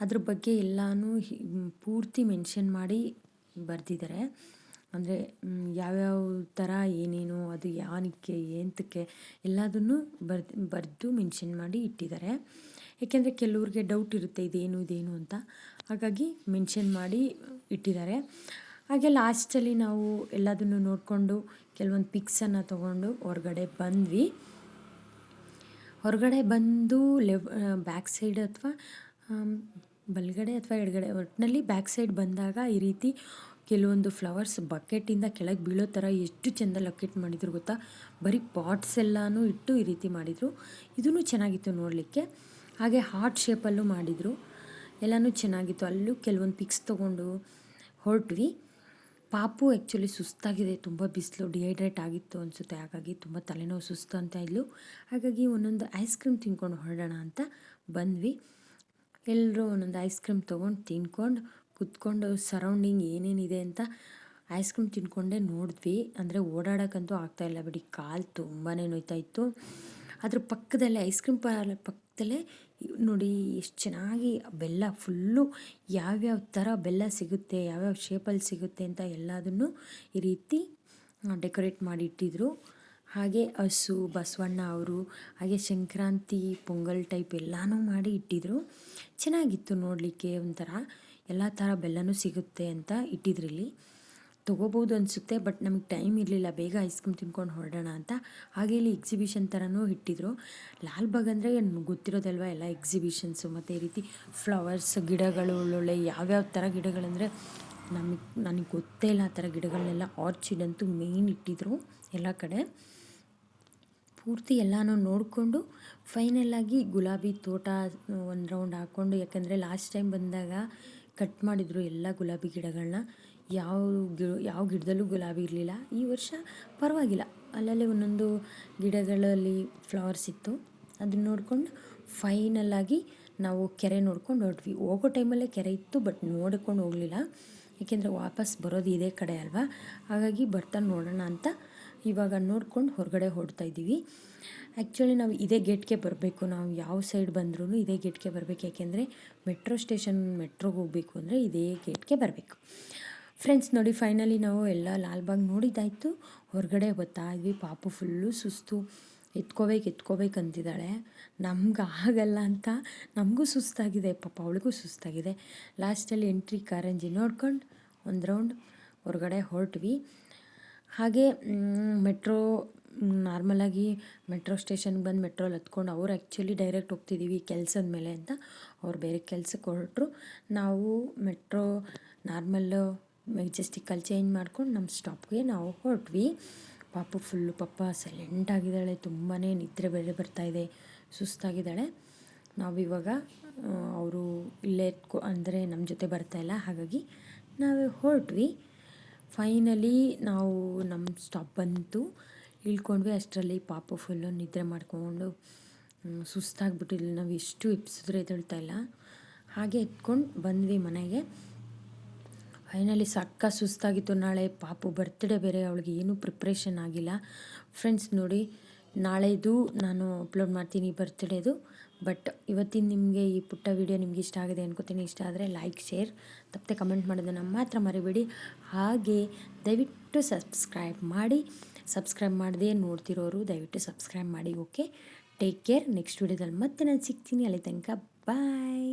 ಅದ್ರ ಬಗ್ಗೆ ಎಲ್ಲನೂ ಪೂರ್ತಿ ಮೆನ್ಷನ್ ಮಾಡಿ ಬರೆದಿದ್ದಾರೆ. ಅಂದರೆ ಯಾವ್ಯಾವ ಥರ ಏನೇನು, ಅದು ಯಾನಕ್ಕೆ ಏಂತಕ್ಕೆ ಎಲ್ಲದನ್ನು ಬರ್ದು, ಬರೆದು ಮೆನ್ಷನ್ ಮಾಡಿ ಇಟ್ಟಿದ್ದಾರೆ. ಏಕೆಂದರೆ ಕೆಲವ್ರಿಗೆ ಡೌಟ್ ಇರುತ್ತೆ, ಇದೇನು ಇದೇನು ಅಂತ. ಹಾಗಾಗಿ ಮೆನ್ಷನ್ ಮಾಡಿ ಇಟ್ಟಿದ್ದಾರೆ. ಹಾಗೆ ಲಾಸ್ಟಲ್ಲಿ ನಾವು ಎಲ್ಲದನ್ನು ನೋಡಿಕೊಂಡು ಕೆಲವೊಂದು ಪಿಕ್ಸನ್ನು ತೊಗೊಂಡು ಹೊರಗಡೆ ಬಂದ್ವಿ. ಹೊರಗಡೆ ಬಂದು ಲೆವ್ ಬ್ಯಾಕ್ ಸೈಡ್ ಅಥವಾ ಬಲಗಡೆ ಅಥವಾ ಎಡಗಡೆ ಒಟ್ಟಿನಲ್ಲಿ ಬ್ಯಾಕ್ ಸೈಡ್ ಬಂದಾಗ ಈ ರೀತಿ ಕೆಲವೊಂದು ಫ್ಲವರ್ಸ್ ಬಕೆಟಿಂದ ಕೆಳಗೆ ಬೀಳೋ ಥರ ಎಷ್ಟು ಚೆಂದ ಲೊಕೇಟ್ ಮಾಡಿದ್ರು ಗೊತ್ತಾ? ಬರೀ ಪಾಟ್ಸ್ ಎಲ್ಲನೂ ಇಟ್ಟು ಈ ರೀತಿ ಮಾಡಿದರು. ಇದೂ ಚೆನ್ನಾಗಿತ್ತು ನೋಡಲಿಕ್ಕೆ. ಹಾಗೆ ಹಾರ್ಟ್ ಶೇಪಲ್ಲೂ ಮಾಡಿದರು. ಎಲ್ಲನೂ ಚೆನ್ನಾಗಿತ್ತು. ಅಲ್ಲೂ ಕೆಲವೊಂದು ಪಿಕ್ಸ್ ತೊಗೊಂಡು ಹೊರಟ್ವಿ. ಪಾಪು ಆ್ಯಕ್ಚುಲಿ ಸುಸ್ತಾಗಿದೆ. ತುಂಬ ಬಿಸಿಲು ಡಿಹೈಡ್ರೇಟ್ ಆಗಿತ್ತು ಅನಿಸುತ್ತೆ. ಹಾಗಾಗಿ ತುಂಬ ತಲೆನೋವು ಸುಸ್ತು ಅಂತ ಇದ್ಲು. ಹಾಗಾಗಿ ಒಂದೊಂದು ಐಸ್ ಕ್ರೀಮ್ ತಿನ್ಕೊಂಡು ಹೊರಡೋಣ ಅಂತ ಬಂದ್ವಿ. ಎಲ್ಲರೂ ಒಂದೊಂದು ಐಸ್ ಕ್ರೀಮ್ ತೊಗೊಂಡು ತಿನ್ಕೊಂಡು ಕುತ್ಕೊಂಡು ಸರೌಂಡಿಂಗ್ ಏನೇನಿದೆ ಅಂತ ಐಸ್ ಕ್ರೀಮ್ ತಿನ್ಕೊಂಡೇ ನೋಡಿದ್ವಿ. ಅಂದರೆ ಓಡಾಡೋಕ್ಕಂತೂ ಆಗ್ತಾಯಿಲ್ಲ ಬಿಡಿ. ಕಾಲು ತುಂಬಾ ನೋಯ್ತಾ ಇತ್ತು. ಅದ್ರ ಪಕ್ಕದಲ್ಲೇ ಐಸ್ ಕ್ರೀಮ್ ಪಾರ್ಲರ್ ಪಕ್ಕದಲ್ಲೇ ನೋಡಿ ಎಷ್ಟು ಚೆನ್ನಾಗಿ ಬೆಲ್ಲ ಫುಲ್ಲು ಯಾವ್ಯಾವ ಥರ ಬೆಲ್ಲ ಸಿಗುತ್ತೆ, ಯಾವ್ಯಾವ ಶೇಪಲ್ಲಿ ಸಿಗುತ್ತೆ ಅಂತ ಎಲ್ಲದನ್ನು ಈ ರೀತಿ ಡೆಕೋರೇಟ್ ಮಾಡಿ ಇಟ್ಟಿದ್ರು ಹಾಗೆ ಹಸು, ಬಸವಣ್ಣ ಅವರು, ಹಾಗೆ ಸಂಕ್ರಾಂತಿ, ಪೊಂಗಲ್ ಟೈಪ್ ಎಲ್ಲನೂ ಮಾಡಿ ಇಟ್ಟಿದ್ರು. ಚೆನ್ನಾಗಿತ್ತು ನೋಡಲಿಕ್ಕೆ ಒಂಥರ. ಎಲ್ಲ ಥರ ಬೆಲ್ಲನೂ ಸಿಗುತ್ತೆ ಅಂತ ಇಟ್ಟಿದ್ರಿಲ್ಲಿ. ತೊಗೋಬೋದು ಅನಿಸುತ್ತೆ, ಬಟ್ ನಮಗೆ ಟೈಮ್ ಇರಲಿಲ್ಲ, ಬೇಗ ಐಸ್ ಕ್ರೀಮ್ ತಿನ್ಕೊಂಡು ಹೊರಡೋಣ ಅಂತ. ಹಾಗೆ ಇಲ್ಲಿ ಎಕ್ಸಿಬಿಷನ್ ಥರನೂ ಇಟ್ಟಿದ್ರು. ಲಾಲ್ಬಾಗ್ ಅಂದರೆ ಗೊತ್ತಿರೋದಲ್ವ, ಎಲ್ಲ ಎಕ್ಸಿಬಿಷನ್ಸು ಮತ್ತು ಈ ರೀತಿ ಫ್ಲವರ್ಸ್ ಗಿಡಗಳು, ಒಳ್ಳೊಳ್ಳೆ ಯಾವ್ಯಾವ ಥರ ಗಿಡಗಳಂದರೆ ನಮಗೆ, ನನಗೆ ಗೊತ್ತೇ ಇಲ್ಲ ಆ ಥರ ಗಿಡಗಳನ್ನೆಲ್ಲ ಆರ್ಚಿಡ್ ಅಂತೂ ಮೇಯ್ನ್ ಇಟ್ಟಿದ್ರು ಎಲ್ಲ ಕಡೆ. ಪೂರ್ತಿ ಎಲ್ಲನೂ ನೋಡಿಕೊಂಡು ಫೈನಲಾಗಿ ಗುಲಾಬಿ ತೋಟ ಒಂದು ರೌಂಡ್ ಹಾಕ್ಕೊಂಡು ಯಾಕಂದರೆ ಲಾಸ್ಟ್ ಟೈಮ್ ಬಂದಾಗ ಕಟ್ ಮಾಡಿದರು ಎಲ್ಲ ಗುಲಾಬಿ ಗಿಡಗಳನ್ನ ಯಾವ ಗಿ ಯಾವ ಗಿಡದಲ್ಲೂ ಗುಲಾಬಿ ಇರಲಿಲ್ಲ. ಈ ವರ್ಷ ಪರವಾಗಿಲ್ಲ. ಅಲ್ಲಲ್ಲೇ ಒಂದೊಂದು ಗಿಡಗಳಲ್ಲಿ ಫ್ಲವರ್ಸ್ ಇತ್ತು. ಅದನ್ನ ನೋಡಿಕೊಂಡು ಫೈನಲ್ಲಾಗಿ ನಾವು ಕೆರೆ ನೋಡ್ಕೊಂಡು ಹೊರಟ್ವಿ. ಹೋಗೋ ಟೈಮಲ್ಲೇ ಕೆರೆ ಇತ್ತು ಬಟ್ ನೋಡ್ಕೊಂಡು ಹೋಗಲಿಲ್ಲ. ಏಕೆಂದರೆ ವಾಪಸ್ ಬರೋದು ಇದೇ ಕಡೆ ಅಲ್ವಾ? ಹಾಗಾಗಿ ಬರ್ತಾ ನೋಡೋಣ ಅಂತ ಇವಾಗ ನೋಡ್ಕೊಂಡು ಹೊರಗಡೆ ಹೊಡ್ತಾ ಇದ್ದೀವಿ. ಆ್ಯಕ್ಚುಲಿ ನಾವು ಇದೇ ಗೇಟ್ಗೆ ಬರಬೇಕು. ನಾವು ಯಾವ ಸೈಡ್ ಬಂದ್ರೂ ಇದೇ ಗೇಟ್ಗೆ ಬರಬೇಕು. ಯಾಕೆಂದರೆ ಮೆಟ್ರೋ ಸ್ಟೇಷನ್ ಮೆಟ್ರೋಗೆ ಹೋಗಬೇಕು ಅಂದರೆ ಇದೇ ಗೇಟ್ಗೆ ಬರಬೇಕು. ಫ್ರೆಂಡ್ಸ್ ನೋಡಿ ಫೈನಲಿ ನಾವು ಎಲ್ಲ ಲಾಲ್ಬಾಗ್ ನೋಡಿದ್ದಾಯಿತು. ಹೊರಗಡೆ ಗೊತ್ತಾ ಇದ್ವಿ ಪಾಪು ಫುಲ್ಲು ಸುಸ್ತು. ಎತ್ಕೋಬೇಕು ಎತ್ಕೋಬೇಕು ಅಂತಿದ್ದಾಳೆ. ನಮ್ಗೆ ಆಗಲ್ಲ ಅಂತ ನಮಗೂ ಸುಸ್ತಾಗಿದೆ. ಪಾಪ ಅವಳಿಗೂ ಸುಸ್ತಾಗಿದೆ. ಲಾಸ್ಟಲ್ಲಿ ಎಂಟ್ರಿ ಕಾರಂಜಿ ನೋಡ್ಕೊಂಡು ಒಂದು ರೌಂಡ್ ಹೊರಗಡೆ ಹೊರಟ್ವಿ. ಹಾಗೆ ಮೆಟ್ರೋ ನಾರ್ಮಲಾಗಿ ಮೆಟ್ರೋ ಸ್ಟೇಷನ್ಗೆ ಬಂದು ಮೆಟ್ರೋಲಿ ಹತ್ಕೊಂಡು ಅವ್ರು ಆ್ಯಕ್ಚುಲಿ ಡೈರೆಕ್ಟ್ ಹೋಗ್ತಿದ್ದೀವಿ ಕೆಲಸದ ಮೇಲೆ ಅಂತ. ಅವ್ರು ಬೇರೆ ಕೆಲಸಕ್ಕೆ ಹೊರಟ್ರು. ನಾವು ಮೆಟ್ರೋ ನಾರ್ಮಲ್ಲು ಮೆಜೆಸ್ಟಿಕಲ್ಲಿ ಚೇಂಜ್ ಮಾಡ್ಕೊಂಡು ನಮ್ಮ ಸ್ಟಾಪ್ಗೆ ನಾವು ಹೊರಟ್ವಿ. ಪಾಪ ಫುಲ್ಲು ಪಾಪ ಸೈಲೆಂಟಾಗಿದ್ದಾಳೆ ತುಂಬಾ ನಿದ್ರೆ ಬೇರೆ ಬರ್ತಾಯಿದೆ ಸುಸ್ತಾಗಿದ್ದಾಳೆ. ನಾವಿವಾಗ ಅವರು ಇಲ್ಲೇ ಅಂದರೆ ನಮ್ಮ ಜೊತೆ ಬರ್ತಾಯಿಲ್ಲ ಹಾಗಾಗಿ ನಾವು ಹೊರಟ್ವಿ. ಫೈನಲಿ ನಾವು ನಮ್ಮ ಸ್ಟಾಪ್ ಬಂತು. ಇಳ್ಕೊಂಡ್ವಿ, ಅಷ್ಟರಲ್ಲಿ ಪಾಪ ಫುಲ್ಲು ನಿದ್ರೆ ಮಾಡ್ಕೊಂಡು ಸುಸ್ತಾಗಿಬಿಟ್ಟಿಲ್ಲ ನಾವು ಎಷ್ಟು ಎಪ್ಸಿದ್ರೆ ಎದ್ದೇಳ್ತಾ ಇಲ್ಲ. ಹಾಗೆ ಎತ್ಕೊಂಡು ಬಂದ್ವಿ ಮನೆಗೆ. ಫೈನಲಿ ಸಕ್ಕ ಸುಸ್ತಾಗಿತ್ತು. ನಾಳೆ ಪಾಪು ಬರ್ತ್ಡೇ ಬೇರೆ, ಅವಳಿಗೆ ಏನೂ ಪ್ರಿಪ್ರೇಷನ್ ಆಗಿಲ್ಲ. ಫ್ರೆಂಡ್ಸ್ ನೋಡಿ, ನಾಳೆದು ನಾನು ಅಪ್ಲೋಡ್ ಮಾಡ್ತೀನಿ ಬರ್ತ್ಡೇದು ಬಟ್ ಇವತ್ತಿನ ನಿಮಗೆ ಈ ಪುಟ್ಟ ವಿಡಿಯೋ ನಿಮ್ಗೆ ಇಷ್ಟ ಆಗಿದೆ ಅನ್ಕೋತೀನಿ. ಇಷ್ಟ ಆದರೆ ಲೈಕ್ ಶೇರ್ ತಪ್ಪದೆ ಕಮೆಂಟ್ ಮಾಡೋದನ್ನು ಮಾತ್ರ ಮರಿಬೇಡಿ. ಹಾಗೆ ದಯವಿಟ್ಟು ಸಬ್ಸ್ಕ್ರೈಬ್ ಮಾಡಿ. ಸಬ್ಸ್ಕ್ರೈಬ್ ಮಾಡದೇ ನೋಡ್ತಿರೋರು, ದಯವಿಟ್ಟು ಸಬ್ಸ್ಕ್ರೈಬ್ ಮಾಡಿ ಓಕೆ ಟೇಕ್ ಕೇರ್ ನೆಕ್ಸ್ಟ್ ವಿಡಿಯೋದಲ್ಲಿ ಮತ್ತೆ ನಾನು ಸಿಗ್ತೀನಿ. ಅಲ್ಲಿ ತನಕ ಬಾಯ್